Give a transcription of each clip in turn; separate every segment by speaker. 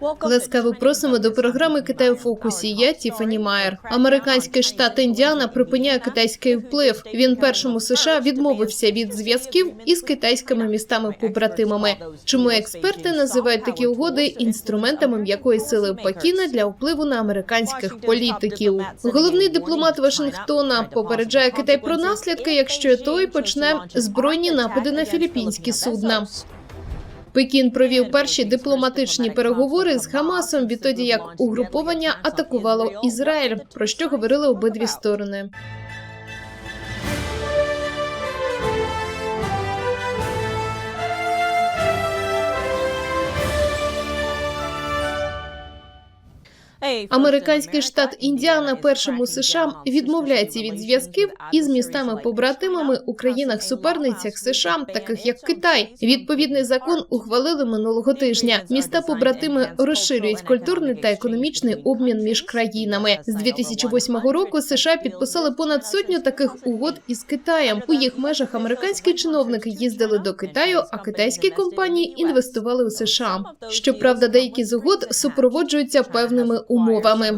Speaker 1: Ласкаво просимо до програми Китай у фокусі. Я Тіфані Майер. Американський штат Індіана припиняє китайський вплив. Він першому США відмовився від зв'язків із китайськими містами побратимами. Чому експерти називають такі угоди інструментами м'якої сили Пекіна для впливу на американських політиків? Головний дипломат Вашингтона попереджає Китай про наслідки, якщо той почне збройні напади на філіппінські судна. Пекін провів перші дипломатичні переговори з Хамасом відтоді, як угруповання атакувало Ізраїль, про що говорили обидві сторони. Американський штат Індіана, першому США, відмовляється від зв'язків із містами-побратимами у країнах-суперницях США, таких як Китай. Відповідний закон ухвалили минулого тижня. Міста-побратими розширюють культурний та економічний обмін між країнами. З 2008 року США підписали понад сотню таких угод із Китаєм. У їх межах американські чиновники їздили до Китаю, а китайські компанії інвестували у США. Щоправда, деякі з угод супроводжуються певними умовами.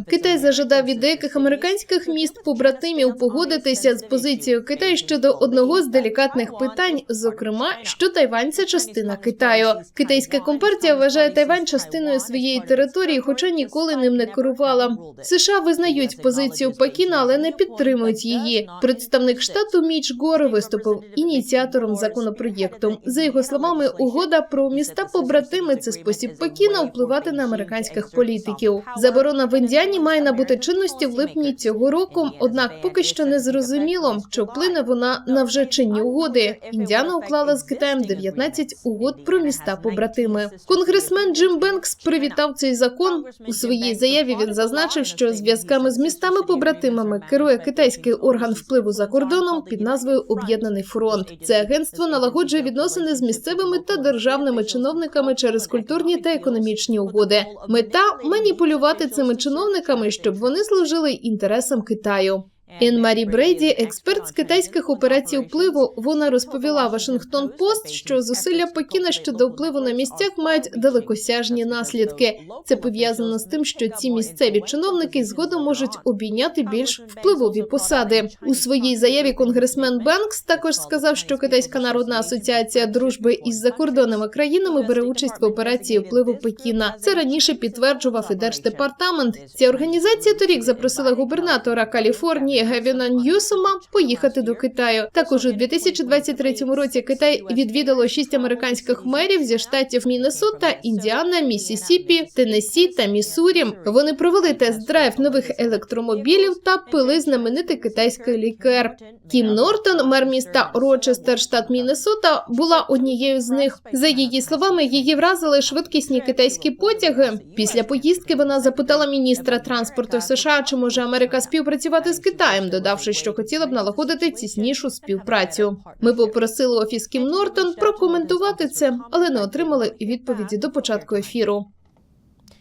Speaker 1: Китай зажадав від деяких американських міст побратимів погодитися з позицією Китаю щодо одного з делікатних питань, зокрема, що Тайвань це частина Китаю. Китайська компартія вважає Тайвань частиною своєї території, хоча ніколи ним не керувала. США визнають позицію Пекіна, але не підтримують її. Представник штату Міч Гор виступив ініціатором законопроєкту. За його словами, угода про міста побратими це спосіб Пекіна впливати на американських політиків. Заборона в Індіані має набути чинності в липні цього року. Однак поки що не зрозуміло, чи вплине вона на вже чинні угоди. Індіана уклала з Китаєм 19 угод про міста побратими. Конгресмен Джим Бенкс привітав цей закон. У своїй заяві він зазначив, що зв'язками з містами побратимами керує китайський орган впливу за кордоном під назвою Об'єднаний фронт. Це агентство налагоджує відносини з місцевими та державними чиновниками через культурні та економічні угоди. Мета маніпулювати цими чиновниками, щоб вони служили інтересам Китаю. Ен Марі Брейді, експерт з китайських операцій впливу, вона розповіла Вашингтон Пост, що зусилля Пекіна щодо впливу на місцях мають далекосяжні наслідки. Це пов'язано з тим, що ці місцеві чиновники згодом можуть обійняти більш впливові посади. У своїй заяві конгресмен Бенкс також сказав, що Китайська народна асоціація дружби із закордонними країнами бере участь в операції впливу Пекіна. Це раніше підтверджував і держдепартамент. Ця організація торік запросила губернатора Каліфорнії Гевіна Ньюсома поїхати до Китаю. Також у 2023 році Китай відвідало шість американських мерів зі штатів Міннесота, Індіана, Міссісіпі, Теннессі та Міссурі. Вони провели тест-драйв нових електромобілів та пили знаменитий китайський лікер. Кім Нортон, мер міста Рочестер, штат Міннесота, була однією з них. За її словами, її вразили швидкісні китайські потяги. Після поїздки вона запитала міністра транспорту США, чи може Америка співпрацювати з Китаєм, додавши, що хотіла б налагодити тіснішу співпрацю. Ми попросили офіс Кім Нортон прокоментувати це, але не отримали відповіді до початку ефіру.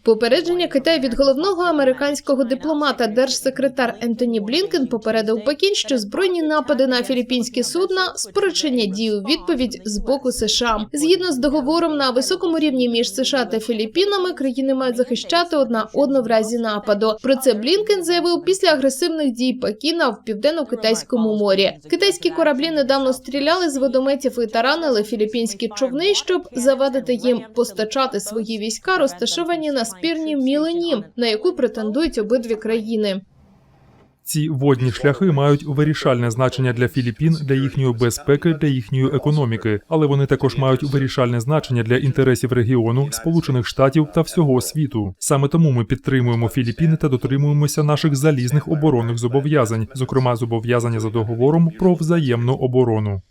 Speaker 1: Попередження Китаю від головного американського дипломата держсекретар Ентоні Блінкен попередив Пекін, що збройні напади на філіппінські судна спричинять дію відповідь з боку США. Згідно з договором на високому рівні між США та Філіппінами, країни мають захищати одна одну в разі нападу. Про це Блінкен заявив після агресивних дій Пекіна в південно-китайському морі. Китайські кораблі недавно стріляли з водометів і таранили філіппінські човни, щоб завадити їм постачати свої війська, розташовані на спірні мілені, на яку претендують обидві країни.
Speaker 2: Ці водні шляхи мають вирішальне значення для Філіппін, для їхньої безпеки, для їхньої економіки, але вони також мають вирішальне значення для інтересів регіону, Сполучених Штатів та всього світу. Саме тому ми підтримуємо Філіппіни та дотримуємося наших залізних оборонних зобов'язань, зокрема зобов'язання за договором про взаємну оборону.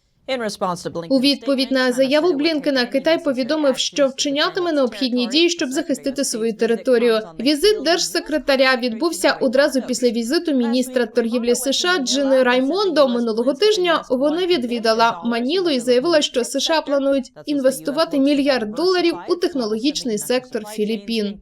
Speaker 1: У відповідь на заяву Блінкена Китай повідомив, що вчинятиме необхідні дії, щоб захистити свою територію. Візит держсекретаря відбувся одразу після візиту міністра торгівлі США Джини Раймондо минулого тижня. Вона відвідала Манілу і заявила, що США планують інвестувати мільярд доларів у технологічний сектор Філіппін.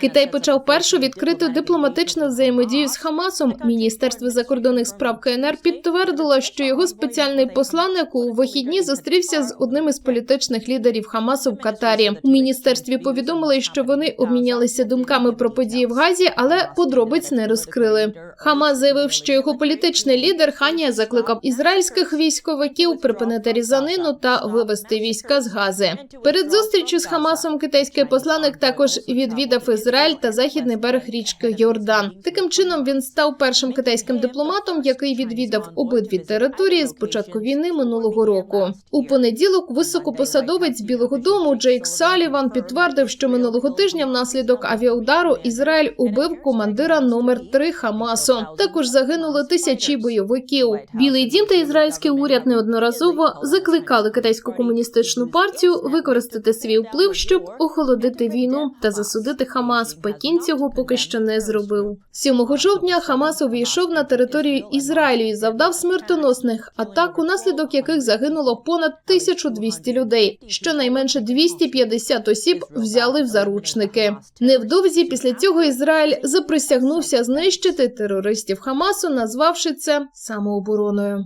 Speaker 1: Китай почав першу відкриту дипломатичну взаємодію з Хамасом. Міністерство закордонних справ КНР підтвердило, що його спеціальний посланник у вихідні зустрівся з одним із політичних лідерів Хамасу в Катарі. У міністерстві повідомили, що вони обмінялися думками про події в Газі, але подробиць не розкрили. Хамас заявив, що його політичний лідер Ханія закликав ізраїльських військовиків припинити різанину та вивести війська з Гази. Перед зустрічю з Хамасом китайський посланник також відвідав Ізраїль та західний берег річки Йордан. Таким чином він став першим китайським дипломатом, який відвідав обидві території з початку війни минулого року. У понеділок високопосадовець Білого Дому Джейк Саліван підтвердив, що минулого тижня внаслідок авіаудару Ізраїль убив командира номер 3 Хамасу. Також загинули тисячі бойовиків. Білий дім та ізраїльський уряд неодноразово закликали китайську комуністичну партію використати свій вплив, щоб охолодити війну та засудити Хамас. Пекін цього поки що не зробив. 7 жовтня Хамас увійшов на територію Ізраїлю і завдав смертоносних атак, унаслідок яких загинуло понад 1200 людей. Щонайменше 250 осіб взяли в заручники. Невдовзі після цього Ізраїль заприсягнувся знищити терористів Хамасу, назвавши це самообороною.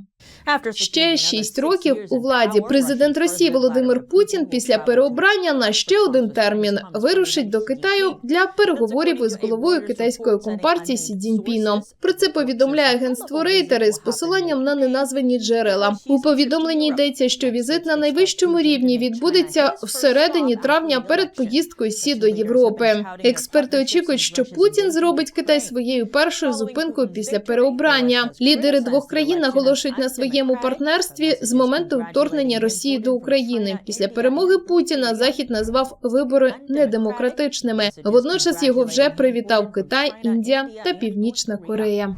Speaker 1: Ще шість років у владі президент Росії Володимир Путін після переобрання на ще один термін вирушить до Китаю для переговорів із головою китайської компартії Сі Цзіньпіном. Про це повідомляє агентство Рейтери з посиланням на неназвані джерела. У повідомленні йдеться, що візит на найвищому рівні відбудеться всередині травня перед поїздкою Сі до Європи. Експерти очікують, що Путін зробить Китай своєю першою зупинкою після переобрання. Лідери двох країн наголошують на своєму партнерстві з моменту вторгнення Росії до України. Після перемоги Путіна Захід назвав вибори недемократичними. Водночас його вже привітав Китай, Індія та Північна Корея.